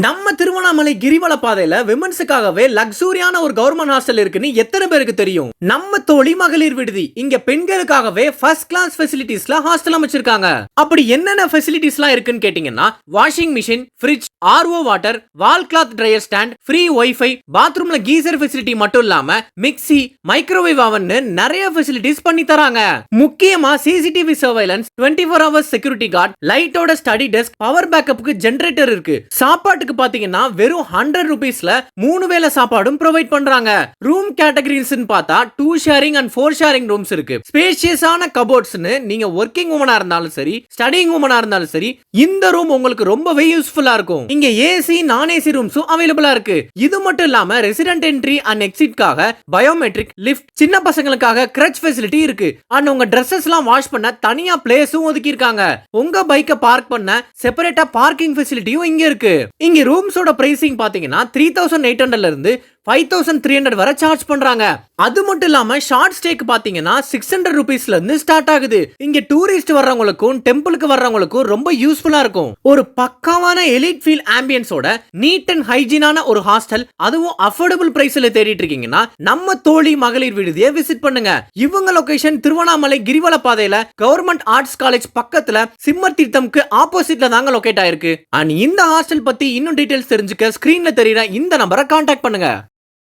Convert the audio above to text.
நம்ம திருவண்ணாமலை கிரிவல பாதையில விமன்ஸுக்காகவே லக்ஸூரியான ஒரு கவர்மெண்ட் ஹாஸ்டல் இருக்குன்னு எத்தனை பேருக்கு தெரியும்? நம்ம தோழி மகளிர் விடுதி. இங்க பெண்களுக்காகவே ஃபர்ஸ்ட் கிளாஸ் ஃபெசிலிட்டிஸ்ல ஹாஸ்டல் அமைச்சிருக்காங்க. அப்படி என்னென்ன ஃபெசிலிட்டிஸ் எல்லாம் இருக்குன்னு கேட்டீங்கன்னா washing machine fridge RO water wall cloth dryer stand free WiFi பாத்ரூம்ல கீசர் ஃபெசிலிட்டி மட்டும் இல்லாம மிக்ஸி மைக்ரோவேவ் அவன்னு நிறைய ஃபெசிலிட்டிஸ் பண்ணி தராங்க. முக்கியமா CCTV surveillance twenty four hours security guard லைட்டோட ஸ்டடி டெஸ்க் பவர் பேக்கப்புக்கு ஜென்ரேட்டர் இருக்கு. சாப்பாட்டுக்கு பாத்தீங்கன்னா வெறும் ஹண்ட்ரட் ருபீஸ்ல மூணு வேளை சாப்பாடும் ப்ரொவைட் பண்றாங்க. ரூம் கேட்டகரிஸ் பார்த்தா two sharing and four sharing rooms இருக்கு. ஸ்பேஷியஸான கபோர்ட்ஸ்னு நீங்க ஒர்க்கிங் உமனா இருந்தாலும் சரி ஸ்டடிங் உமனா இருந்தாலும் சரி இந்த ரூம் உங்களுக்கு ரொம்பவே யூஸ்ஃபுல்லா இருக்கும். இங்க ஏசி நான் ஏசி ரூம்ஸும் அவைலபிளா இருக்கு. இது மட்டும் இல்லாம ரெசிடென்ட் என்ட்ரி அண்ட் எக்ஸிட்காக பயோமெட்ரிக் லிஃப்ட் சின்ன பசங்களுக்காக கிரச் ஃபெசிலிட்டி இருக்கு. அண்ட் உங்க ட்ரெஸ்ஸஸ் எல்லாம் வாஷ் பண்ண தனியா பிளேஸும் ஒதுக்கி இருக்காங்க உங்க பைக்கை பார்க் பண்ண செப்பரேட்டா பார்க்கிங் ஃபெசிலிட்டியும் இங்க இருக்கு. நீங்கள் ரூம்ஸோட பிரைசிங் பாத்தீங்கன்னா த்ரீ தௌசண்ட் எயிட் ஹண்ட்ரட்ல இருந்து ஃபைவ் தௌசண்ட் த்ரீ ஹண்ட்ரட் வரை சார்ஜ் பண்றாங்க. அது மட்டும் இல்லாம ஷார்ட் ஸ்டேக்கு பாத்தீங்கன்னா சிக்ஸ் ஹண்ட்ரட் ருபீஸ்ல இருந்து ஸ்டார்ட் ஆகுது. இங்க டூரிஸ்ட் வர்றவங்களுக்கும் டெம்பிளுக்கு வர்றவங்களுக்கும் ரொம்ப யூஸ்ஃபுல்லா இருக்கும். ஒரு பக்காவான எலிட் ஃபீல் ஆம்பியன்ஸோட நீட் அண்ட் ஹைஜீனான ஒரு ஹாஸ்டல் அதுவும் அஃபோர்டபுள் பிரைஸ்ல தேடிட்டு இருக்கீங்கன்னா நம்ம தோழி மகளிர் விடுதியை விசிட் பண்ணுங்க. இவங்க லொகேஷன் திருவண்ணாமலை கிரிவல பாதையில கவர்மெண்ட் ஆர்ட்ஸ் காலேஜ் பக்கத்துல சிம்மர் தீர்த்தம்க்கு ஆப்போசிட்ல தாங்க லொகேட் ஆயிருக்கு. அண்ட் இந்த ஹாஸ்டல் பத்தி இன்னும் டீடைல்ஸ் தெரிஞ்சுக்க ஸ்கிரீன்ல தெரியுற இந்த நம்பரை கான்டாக்ட் பண்ணுங்க.